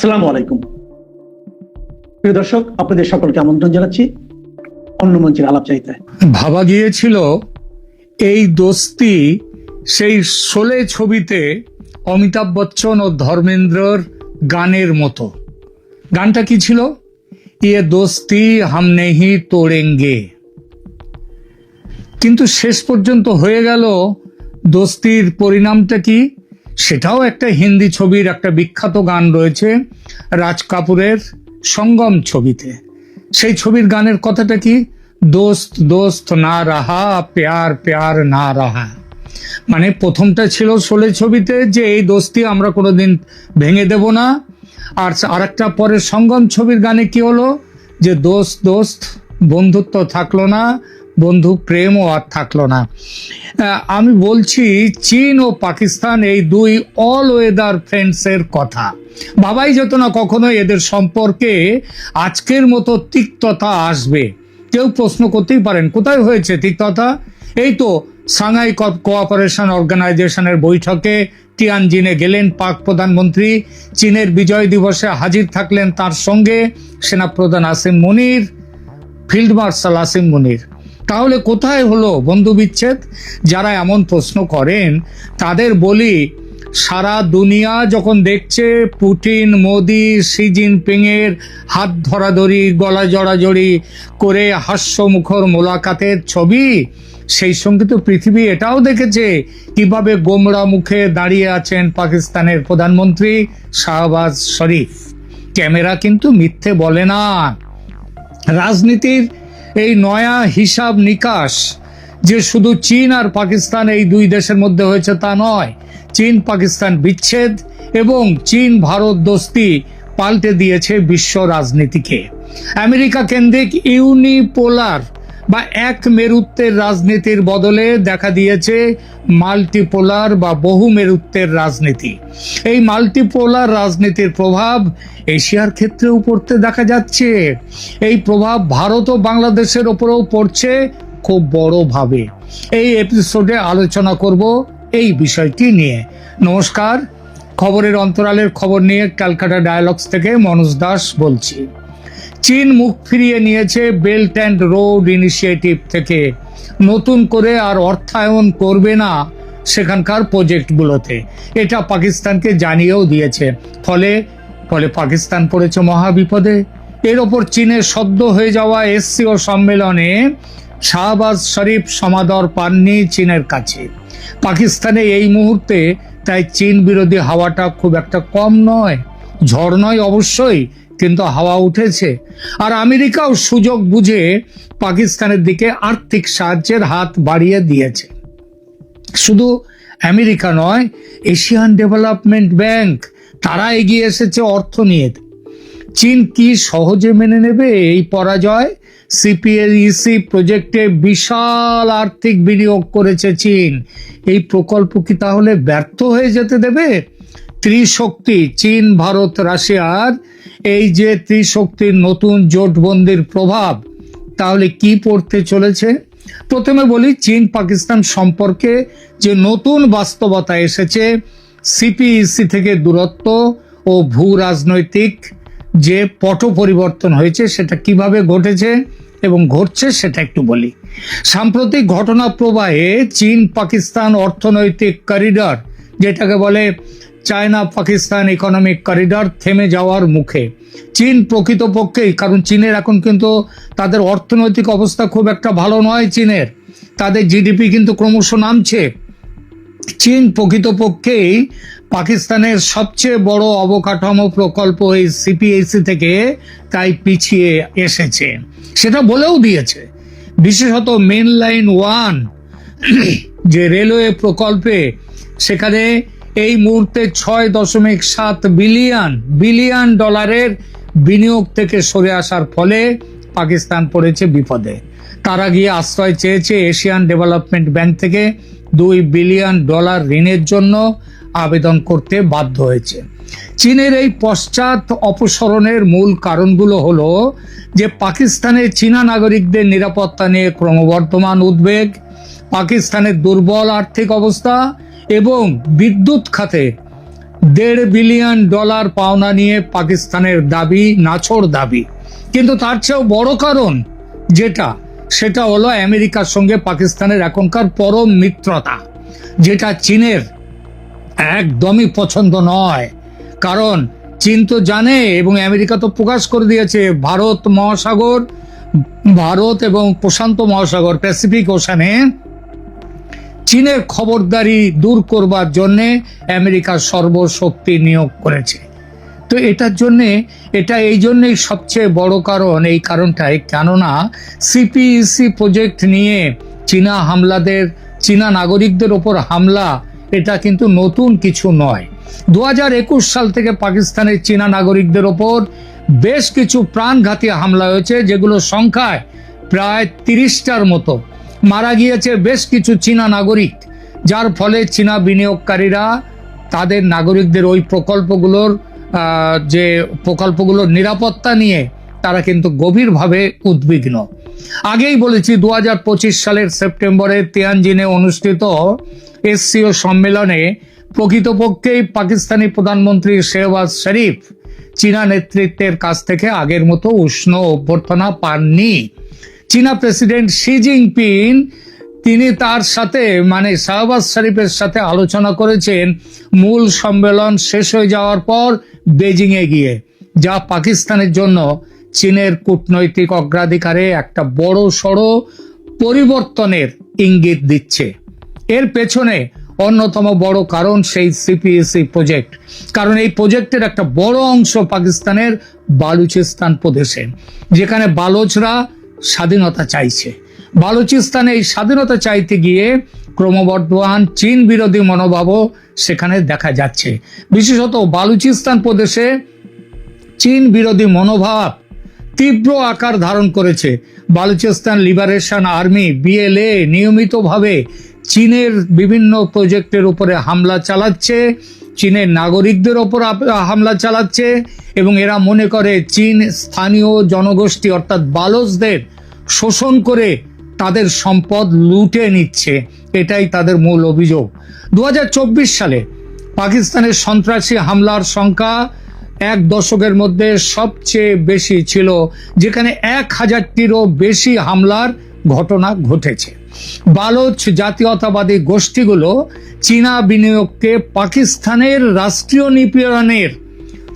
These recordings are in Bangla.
আসসালামু আলাইকুম। প্রিয় দর্শক, আপনাদের সকলকে আমন্ত্রণ জানাচ্ছি অন্য মঞ্চের আলাপ চাইতে ভাবা গিয়েছিল এই দোস্তি সেই শোলে ছবিতে অমিতাভ বচ্চন ও ধর্মেন্দ্রর গানের মতো। গানটা কি ছিল? ইয়ে দোস্তি হাম নেহি তোড়েঙ্গে। কিন্তু শেষ পর্যন্ত হয়ে গেল দোস্তির পরিণামটা কি? সেটাও একটা হিন্দি ছবির একটা বিখ্যাত গান রয়েছে রাজ কাপুরের সঙ্গম ছবিতে। সেই ছবির গানের কথাটা কি? দোস্ত দোস্ত, না রাহা, প্যার প্যার, না রাহা। মানে প্রথমটা ছিল শোলে ছবিতে যে এই দোস্তি আমরা কোনোদিন ভেঙে দেব না। আর আরেকটা পরে সঙ্গম ছবির গানে কি হলো? যে দোস্ত দোস্ত, বন্ধুত্ব থাকল না বন্ধু, প্রেমও আর থাকল না। আমি বলছি, চীন ও পাকিস্তান এই দুই অল ওয়েদার ফ্রেন্ডসের কথা। ভাবাই যেত না কখনো এদের সম্পর্কে, আজকের মতো তিক্ততা আসবে। কেউ প্রশ্ন করতেই পারেন, কোথায় হয়েছে তিক্ততা? এই তো, সাংহাই কোঅপারেশন অর্গানাইজেশনের বৈঠকে টিয়ানজিনে গেলেন পাক প্রধানমন্ত্রী। চীনের বিজয় দিবসে হাজির থাকলেন তার সঙ্গে সেনাপ্রধান আসিম মনির, ফিল্ড মার্শাল আসিম মুনির। তাহলে কোথায় হলো বন্ধু বিচ্ছেদ? যারা এমন প্রশ্ন করেন, তাদের বলি, সারা দুনিয়া যখন দেখছে পুটিন, মোদি, শি জিনপিং এর হাত ধরাধরি, গলা জড়াজড়ি করে হাস্যমুখর মোলাকাতের ছবি, সেই সঙ্গে তো পৃথিবী এটাও দেখেছে কীভাবে গোমরা মুখে দাঁড়িয়ে আছেন পাকিস্তানের প্রধানমন্ত্রী শাহবাজ শরীফ। ক্যামেরা কিন্তু মিথ্যে বলে না। রাজনীতির এই নয়া হিসাব নিকাশ যে শুধু চীন আর পাকিস্তান এই দুই দেশের মধ্যে হয়েছে তা নয়, চীন, পাকিস্তান বিচ্ছেদ এবং চীন, ভারত দোস্তি পাল্টে দিয়েছে বিশ্ব রাজনীতিকে। আমেরিকা কেন্দ্রিক ইউনিপোলার বা এক মেরুত্বের রাজনীতির বদলে দেখা দিয়েছে মাল্টিপোলার বা বহু মেরুত্বের রাজনীতি। এই মাল্টিপোলার রাজনীতির প্রভাব এশিয়ার ক্ষেত্রেও পড়তে দেখা যাচ্ছে। এই প্রভাব ভারত ও বাংলাদেশের ওপরেও পড়ছে খুব বড়ভাবে। এই এপিসোডে আলোচনা করব এই বিষয়টি নিয়ে। নমস্কার, খবরের অন্তরালের খবর নিয়ে ক্যালকাটা ডায়ালগস থেকে মনোজ দাস বলছি। চীন মুখ ফিরিয়ে নিয়েছে বেল্ট অ্যান্ড রোড ইনিশিয়েটিভ থেকে। নতুন করে আর অর্থায়ন করবে না সেখানকার প্রজেক্টগুলোতে। এটা পাকিস্তানকে জানিয়েও দিয়েছে। ফলে ফলে পাকিস্তান পড়েছে মহাবিপদে। এর ওপর চীনের সদ্য হয়ে যাওয়া এসসিও সম্মেলনে শাহবাজ শরীফ সমাদর পাননি চীনের কাছে। পাকিস্তানে এই মুহূর্তে তাই চীন বিরোধী হাওয়াটা খুব একটা কম নয়। ঝড় নয় অবশ্যই কিন্তু হাওয়া উঠেছে। আর আমেরিকাও সুযোগ বুঝে পাকিস্তানের দিকে আর্থিক সাহায্যের হাত বাড়িয়ে দিয়েছে। শুধু আমেরিকা নয়, এশিয়ান ডেভেলপমেন্ট ব্যাংক, তারা এগিয়ে এসেছে অর্থ নিয়ে। চীন কি সহজে মেনে নেবে এই পরাজয়? সিপিএলইসি প্রজেক্টে বিশাল আর্থিক বিনিয়োগ করেছে চীন। এই প্রকল্প কি তাহলে ব্যর্থ হয়ে যেতে দেবে? ত্রিশক্তি, চীন, ভারত রাশিয়ার এই যে ত্রিশক্তির নতুন জোটবন্দির প্রভাব, তাহলে কি পড়তে চলেছে? প্রথমে বলি, চীন, পাকিস্তান সম্পর্কে যে নতুন বাস্তবতা এসেছে, সিপিইসি থেকে দূরত্ব ও ভূ রাজনৈতিক যে পট পরিবর্তন হয়েছে, সেটা কীভাবে ঘটেছে এবং ঘটছে, সেটা একটু বলি। সাম্প্রতিক ঘটনা প্রবাহে চীন পাকিস্তান অর্থনৈতিক করিডর যেটাকে বলে চায়না পাকিস্তান ইকোনমিক করিডর থেমে যাওয়ার মুখে। চীন প্রকৃতপক্ষেই, কারণ চীনের এখন কিন্তু তাদের অর্থনৈতিক অবস্থা খুব একটা ভালো নয় চীনের। তাদের জিডিপি কিন্তু ক্রমশ নামছে। চীন প্রকৃতপক্ষেই পাকিস্তানের সবচেয়ে বড় অবকাঠামো প্রকল্প এই সিপিএসি থেকে তাই পিছিয়ে এসেছে। সেটা বলেও দিয়েছে। বিশেষত মেন লাইন ওয়ান যে রেলওয়ে প্রকল্পে সেখানে এই মুহূর্তে ছয় দশমিক সাত বিলিয়ন বিলিয়ন ডলারের বিনিয়োগ থেকে সরে আসার ফলে পাকিস্তান পড়েছে বিপদে। তারা গিয়ে আশ্রয় চেয়েছে এশিয়ান ডেভেলপমেন্ট ব্যাংক থেকে দুই বিলিয়ন ডলার ঋণের জন্য আবেদন করতে বাধ্য হয়েছে। চীনের এই পশ্চাৎ অপসরণের মূল কারণগুলো হলো যে পাকিস্তানের চীনা নাগরিকদের নিরাপত্তা নিয়ে ক্রমবর্ধমান উদ্বেগ, পাকিস্তানের দুর্বল আর্থিক অবস্থা এবং বিদ্যুৎ খাতে দেড় বিলিয়ন ডলার পাওনা নিয়ে পাকিস্তানের দাবি নাছর দাবি। কিন্তু তার চেয়েও বড় কারণ যেটা, সেটা হলো আমেরিকার সঙ্গে পাকিস্তানের এখনকার পরম মিত্রতা, যেটা চীনের একদমই পছন্দ নয়। কারণ চীন তো জানে এবং আমেরিকা তো প্রকাশ করে দিয়েছে, ভারত মহাসাগর, ভারত এবং প্রশান্ত মহাসাগর, প্যাসিফিক ওশানে চীনের খবরদারি দূর করবার জন্যে আমেরিকা সর্বশক্তি নিয়োগ করেছে। তো এটার জন্যে, এটা এই জন্যেই সবচেয়ে বড় কারণ, এই কারণটাই কেননা, সিপিইসি প্রজেক্ট নিয়ে চীনা হামলাদের, চীনা নাগরিকদের ওপর হামলা, এটা কিন্তু নতুন কিছু নয়। দু একুশ সাল থেকে পাকিস্তানের চীনা নাগরিকদের ওপর বেশ কিছু প্রাণঘাতী হামলা হয়েছে যেগুলো সংখ্যায় প্রায় তিরিশটার মতো। মারা গিয়েছে বেশ কিছু চীনা নাগরিক। যার ফলে চীনা বিনিয়োগকারীরা তাদের নাগরিকদের ওই প্রকল্পগুলোর যে প্রকল্পগুলোর নিরাপত্তা নিয়ে তারা কিন্তু গভীরভাবে উদ্বিগ্ন। আগেই বলেছি দু হাজার পঁচিশ সালের সেপ্টেম্বরে তিয়ানজিনে অনুষ্ঠিত এসসিও সম্মেলনে প্রকৃতপক্ষেই পাকিস্তানি প্রধানমন্ত্রী শেহবাজ শরীফ চীনা নেতৃত্বের কাছ থেকে আগের মতো উষ্ণ অভ্যর্থনা পাননি। চীনা প্রেসিডেন্ট শি জিনপিং, তিনি তার সাথে মানে শাহবাজ শরীফের সাথে আলোচনা করেছেন। মূল সম্মেলন শেষ হয়ে যাওয়ার পর বেজিং এ গিয়ে, যা পাকিস্তানের জন্য চীনের কূটনৈতিক অগ্রাধিকারে একটা বড় সড় পরিবর্তনের ইঙ্গিত দিচ্ছে। এর পেছনে অন্যতম বড় কারণ সেই সিপিএসি প্রজেক্ট। কারণ এই প্রজেক্টের একটা বড় অংশ পাকিস্তানের বালুচিস্তান প্রদেশে, যেখানে বালোচরা স্বাধীনতা চাইছে। বালুচিস্তানে এই স্বাধীনতা চাইতে গিয়ে ক্রমবর্ধমান চীন বিরোধী মনোভাবও সেখানে দেখা যাচ্ছে। বিশেষত বালুচিস্তান প্রদেশে চীন বিরোধী মনোভাব তীব্র আকার ধারণ করেছে। বালুচিস্তান লিবারেশন আর্মি, বিএলএ নিয়মিতভাবে চীনের বিভিন্ন প্রজেক্টের উপরে হামলা চালাচ্ছে। চীনের নাগরিকদের ওপর হামলা চালাচ্ছে এবং এরা মনে করে চীন স্থানীয় জনগোষ্ঠী অর্থাৎ বালসদের শোষণ করে তাদের সম্পদ লুটে নিচ্ছে। এটাই তাদের মূল অভিযোগ। দু হাজার চব্বিশ সালে পাকিস্তানের সন্ত্রাসী হামলার সংখ্যা এক দশকের মধ্যে সবচেয়ে বেশি ছিল, যেখানে এক হাজারটিরও বেশি হামলার ঘটনা ঘটেছে। বালোচ জাতীয়তাবাদী গোষ্ঠীগুলো চীনা বিনিয়োগকে পাকিস্তানের রাষ্ট্রীয় নিপীড়নের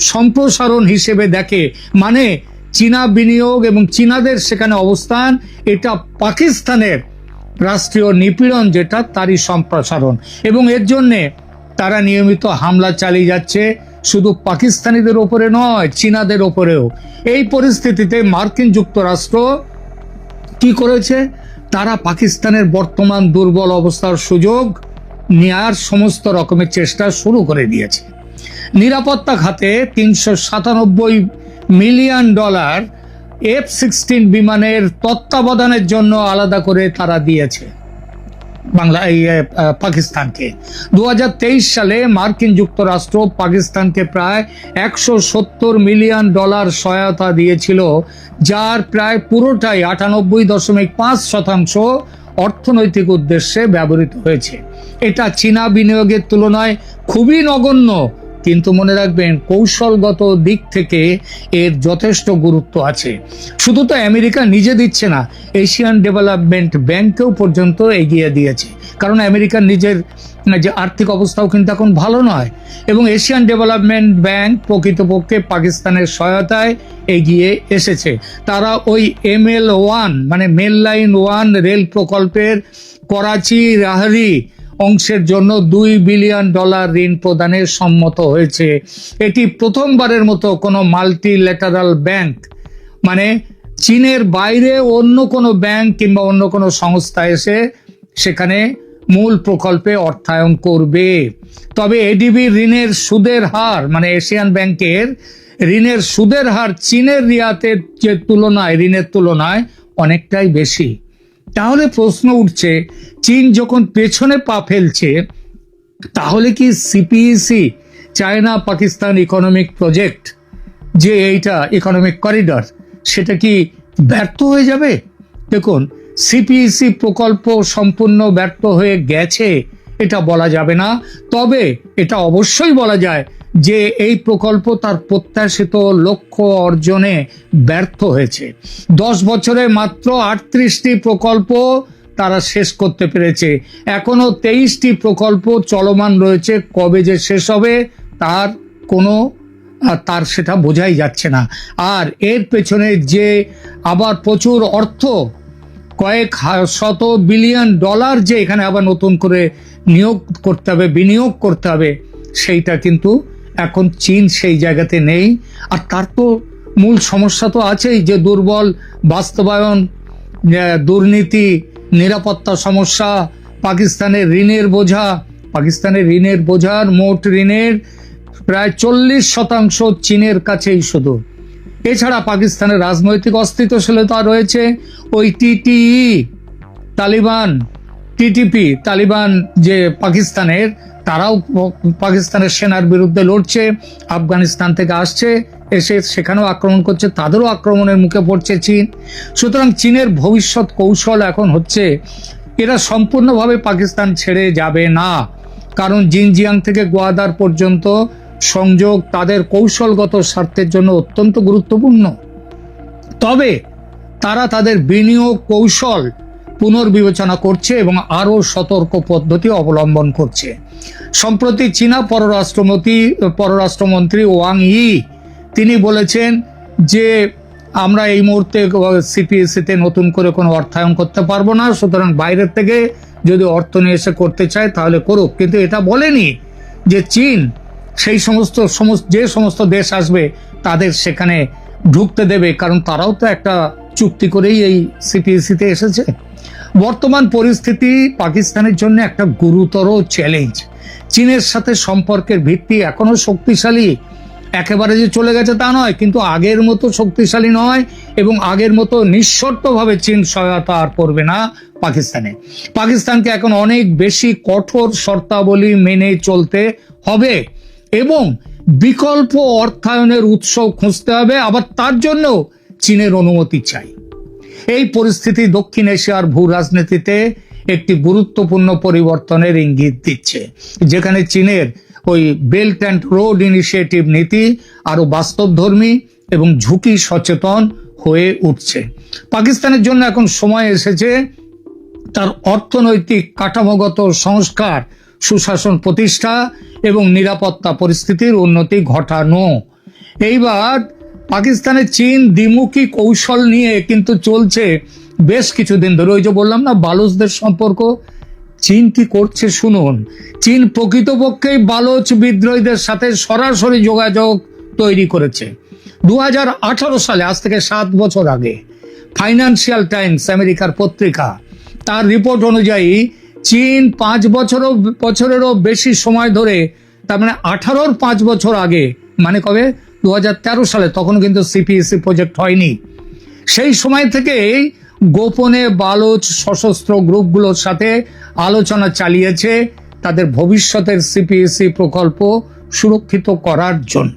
সম্প্রসারণ হিসেবে দেখে। মানে চীনা বিনিয়োগ এবং চীনাদের সেখানে অবস্থান, এটা পাকিস্তানের রাষ্ট্রীয় নিপীড়ন যেটা, তারই সম্প্রসারণ। এবং এর জন্যে তারা নিয়মিত হামলা চালিয়ে যাচ্ছে, শুধু পাকিস্তানিদের ওপরে নয়, চীনাদের ওপরেও। এই পরিস্থিতিতে মার্কিন যুক্তরাষ্ট্র কি করেছে? তারা পাকিস্তানের বর্তমান দুর্বল অবস্থার সুযোগ নেয়ার সমস্ত রকমের চেষ্টা শুরু করে দিয়েছে। নিরাপত্তা খাতে তিনশো সাতানব্বই মিলিয়ন ডলার এফ সিক্সটিন বিমানের তত্ত্বাবধানের জন্য আলাদা করে তারা দিয়েছে। বাংলা, এই পাকিস্তানকে। দুহাজার তেইশ সালে মার্কিন যুক্তরাষ্ট্র পাকিস্তানকে প্রায় একশো সত্তর মিলিয়ন ডলার সহায়তা দিয়েছিল, যার প্রায় পুরোটাই আটানব্বই দশমিক পাঁচ শতাংশ অর্থনৈতিক উদ্দেশ্যে ব্যবহৃত হয়েছে। এটা চীনা বিনিয়োগের তুলনায় খুবই নগণ্য কিন্তু মনে রাখবেন, কৌশলগত দিক থেকে এর যথেষ্ট গুরুত্ব আছে। শুধু তো আমেরিকা নিজে দিচ্ছে না, এশিয়ান ডেভেলপমেন্ট ব্যাংকেও পর্যন্ত এগিয়ে দিয়েছে। কারণ আমেরিকার নিজের যে আর্থিক অবস্থাও কিন্তু এখন ভালো নয়। এবং এশিয়ান ডেভেলপমেন্ট ব্যাংক প্রকৃতপক্ষে পাকিস্তানের সহায়তায় এগিয়ে এসেছে। তারা ওই এম এল ওয়ান মানে মেল লাইন ওয়ান রেল প্রকল্পের করাচি রাহরি অংশের জন্য দুই বিলিয়ন ডলার ঋণ প্রদানে সম্মত হয়েছে। এটি প্রথমবারের মতো কোনো মাল্টিল্যাটারাল ব্যাংক মানে চীনের বাইরে অন্য কোনো ব্যাংক কিংবা অন্য কোনো সংস্থা এসে সেখানে মূল প্রকল্পে অর্থায়ন করবে। তবে এডিবি ঋণের সুদের হার মানে এশিয়ান ব্যাংকের ঋণের সুদের হার চীনের রিয়াতের যে তুলনায়, ঋণের তুলনায় অনেকটাই বেশি। তাহলে প্রশ্ন উঠছে, চীন যখন পেছনে পা ফেলছে, তাহলে কি CPEC China Pakistan economic project যে এইটা ইকোনমিক করিডর সেটা কি ব্যর্থ হয়ে যাবে? দেখুন সিপিইসি প্রকল্প সম্পূর্ণ ব্যর্থ হয়ে গেছে, এটা বলা যাবে না, তবে এটা অবশ্যই বলা যায় যে এই প্রকল্প তার প্রত্যাশিত লক্ষ্য অর্জনে ব্যর্থ হয়েছে। দশ বছরে মাত্র আটত্রিশটি প্রকল্প তারা শেষ করতে পেরেছে। এখনও তেইশটি প্রকল্প চলমান রয়েছে। কবে যে শেষ হবে তার কোনো তার সেটা বোঝাই যাচ্ছে না। আর এর পেছনে যে আবার প্রচুর অর্থ, কয়েক শত বিলিয়ন ডলার যে এখানে আবার নতুন করে নিয়োগ করতে হবে, বিনিয়োগ করতে হবে, সেইটা কিন্তু এখন চীন সেই জায়গাতে নেই। আর তার তো মূল সমস্যা তো আছেই যে দুর্বল বাস্তবায়ন দুর্নীতি, নিরাপত্তা সমস্যা, পাকিস্তানের ঋণের বোঝা, পাকিস্তানের ঋণের বোঝার মোট ঋণের প্রায় চল্লিশ শতাংশ চীনের কাছেই শুধু। এছাড়া পাকিস্তানের রাজনৈতিক অস্তিত্বশীলতা রয়েছে। ওই টিটিই, তালিবান, টিটিপি, তালিবান যে পাকিস্তানের তারাও পাকিস্তানের সেনার বিরুদ্ধে লড়ছে, আফগানিস্তান থেকে আসছে, এসে সেখানেও আক্রমণ করছে, তাদেরও আক্রমণের মুখে পড়ছে চীন। সুতরাং চীনের ভবিষ্যৎ কৌশল এখন হচ্ছে, এরা সম্পূর্ণভাবে পাকিস্তান ছেড়ে যাবে না। কারণ জিনজিয়াং থেকে গোয়াদার পর্যন্ত সংযোগ তাদের কৌশলগত স্বার্থের জন্য অত্যন্ত গুরুত্বপূর্ণ। তবে তারা তাদের বিনিয়োগ কৌশল পুনর্বিবেচনা করছে এবং আরও সতর্ক পদ্ধতি অবলম্বন করছে। সম্প্রতি চীনা পররাষ্ট্রমন্ত্রী পররাষ্ট্রমন্ত্রী ওয়াং ই, তিনি বলেছেন যে আমরা এই মুহূর্তে সিপিএসসিতে নতুন করে কোনো অর্থায়ন করতে পারব না, সুতরাং বাইরের থেকে যদি অর্থ নিয়ে এসে করতে চায় তাহলে করুক। কিন্তু এটা বলেনি যে চীন সেই সমস্ত সমস্ত, যে সমস্ত দেশ আসবে তাদের সেখানে ঢুকতে দেবে, কারণ তারাও তো একটা চুক্তি করেই এই সিপিএসসিতে এসেছে। বর্তমান পরিস্থিতি পাকিস্তানের জন্য একটা গুরুতর চ্যালেঞ্জ চীনের সাথে সম্পর্কের ভিত্তি এখনও শক্তিশালী। একেবারে যে চলে গেছে তা নয়, কিন্তু আগের মতো শক্তিশালী নয় এবং আগের মতো নিঃশর্তভাবে চীন সহায়তা আর করবে না পাকিস্তানে। পাকিস্তানকে এখন অনেক বেশি কঠোর শর্তাবলী মেনে চলতে হবে এবং বিকল্প অর্থায়নের উৎস খুঁজতে হবে। আবার তার জন্য চীনের অনুমতি চাই। এই পরিস্থিতি দক্ষিণ এশিয়ার ভূ রাজনীতিতে একটি গুরুত্বপূর্ণ পরিবর্তনের ইঙ্গিত দিচ্ছে, যেখানে চীনের ওই বেল্ট অ্যান্ড রোড ইনিশিয়েটিভ নীতি আরও বাস্তবধর্মী এবং ঝুঁকি সচেতন হয়ে উঠছে। পাকিস্তানের জন্য এখন সময় এসেছে তার অর্থনৈতিক কাঠামোগত সংস্কার, সুশাসন প্রতিষ্ঠা এবং নিরাপত্তা পরিস্থিতির উন্নতি ঘটানো। এইবার পাকিস্তানের চীন দ্বিমুখী কৌশল নিয়ে কিন্তু চলছে বেশ কিছুদিন ধরে। ওই যে বললাম না, বালুচদের সম্পর্ক, চীন কি করছে শুনুন। চীন প্রকৃতপক্ষেই বালোচ বিদ্রোহীদের সাথে সরাসরি যোগাযোগ তৈরি করেছে। দুহাজার আঠারো সালে, আজ থেকে সাত বছর আগে, ফাইন্যান্সিয়াল টাইমস, আমেরিকার পত্রিকা, তার রিপোর্ট অনুযায়ী চীন পাঁচ বছরও, বছরেরও বেশি সময় ধরে, তার মানে আঠারোর পাঁচ বছর আগে মানে কবে? দু হাজার তেরো সালে তখন কিন্তু সিপিএসসি প্রজেক্ট হয়নি। সেই সময় থেকেই গোপনে বালোচ সশস্ত্র গ্রুপগুলোর সাথে আলোচনা চালিয়েছে তাদের ভবিষ্যতের সিপিএসসি প্রকল্প সুরক্ষিত করার জন্য।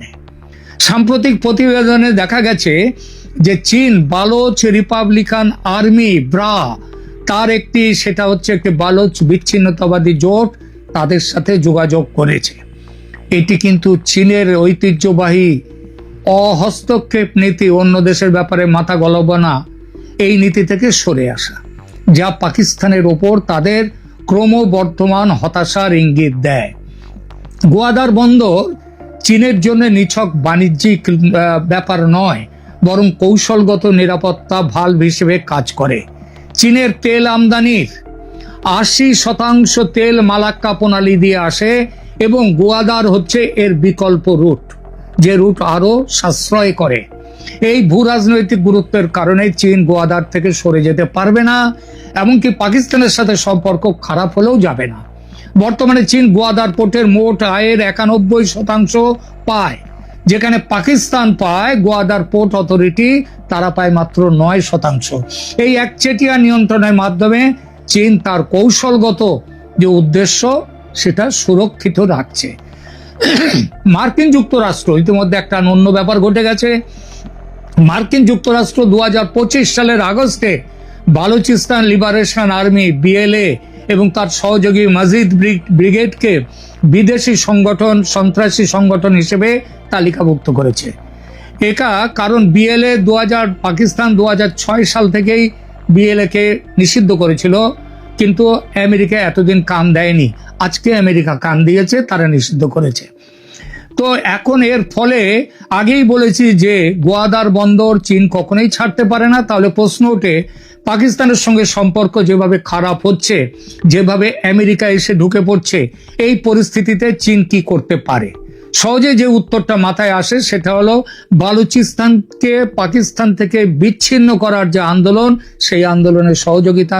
সাম্প্রতিক প্রতিবেদনে দেখা গেছে যে চীন বালোচ রিপাবলিকান আর্মি ব্রা, তার একটি, সেটা হচ্ছে একটি বালোচ বিচ্ছিন্নতাবাদী জোট, তাদের সাথে যোগাযোগ করেছে। এটি কিন্তু চীনের ঐতিহ্যবাহী অহস্তক্ষেপ নীতি অন্য দেশের ব্যাপারে মাথা গলাবো না। এই নীতি থেকে সরে আসা, যা পাকিস্তানের ওপর তাদের ক্রমবর্ধমান হতাশার ইঙ্গিত দেয়। গোয়াদার বন্দর চীনের জন্য নিছক বাণিজ্যিক ব্যাপার নয়, বরং কৌশলগত নিরাপত্তা ভাল্ব হিসেবে কাজ করে। চীনের তেল আমদানির আশি শতাংশ তেল মালাক্কা প্রণালী দিয়ে আসে এবং গোয়াদার হচ্ছে এর বিকল্প রুট। যে রুট আরও সাশ্রয় করে। এই ভূ রাজনৈতিক গুরুত্বের কারণে চীন গোয়াদার থেকে সরে যেতে পারবে না, এমনকি পাকিস্তানের সাথে সম্পর্ক খারাপ হলেও যাবে না। বর্তমানে চীন গোয়াদার পোর্টের মোট আয়ের একানব্বই শতাংশ পায়। যেখানে পাকিস্তান পায়, গোয়াদার পোর্ট অথরিটি তারা পায় মাত্র নয় শতাংশ। এই একচেটিয়া নিয়ন্ত্রণের মাধ্যমে চীন তার কৌশলগত যে উদ্দেশ্য, সেটা সুরক্ষিত রাখছে। মার্কিন যুক্তরাষ্ট্র, ইতিমধ্যে একটা অন্য ব্যাপার ঘটে গেছে। মার্কিন যুক্তরাষ্ট্র দু হাজার পঁচিশ সালের আগস্টে বালুচিস্তান লিবারেশন আর্মি, বিএলএ এবং তার সহযোগী মাজিদ ব্রিগ- ব্রিগেডকে বিদেশি সংগঠন, সন্ত্রাসী সংগঠন হিসেবে তালিকাভুক্ত করেছে। একা কারণ বিএলএ দু হাজার পাকিস্তান দু হাজার ছয় সাল থেকেই বিএলএ কে নিষিদ্ধ করেছিল। কিন্তু আমেরিকা এতদিন কান দেয়নি। আজকে আমেরিকা কান দিয়েছে, তারা নিষিদ্ধ করেছে। তো এখন এর ফলে আগেই বলেছি যে গোয়াদার বন্দর চীন কখনোই ছাড়তে পারে না। তাহলে প্রশ্ন ওঠে, পাকিস্তানের সঙ্গে সম্পর্ক যেভাবে খারাপ হচ্ছে, যেভাবে আমেরিকা এসে ঢুকে পড়ছে, এই পরিস্থিতিতে চীন কি করতে পারে? সহজে যে উত্তরটা মাথায় আসে সেটা হলো, বালুচিস্তানকে পাকিস্তান থেকে বিচ্ছিন্ন করার যে আন্দোলন, সেই আন্দোলনের সহযোগিতা।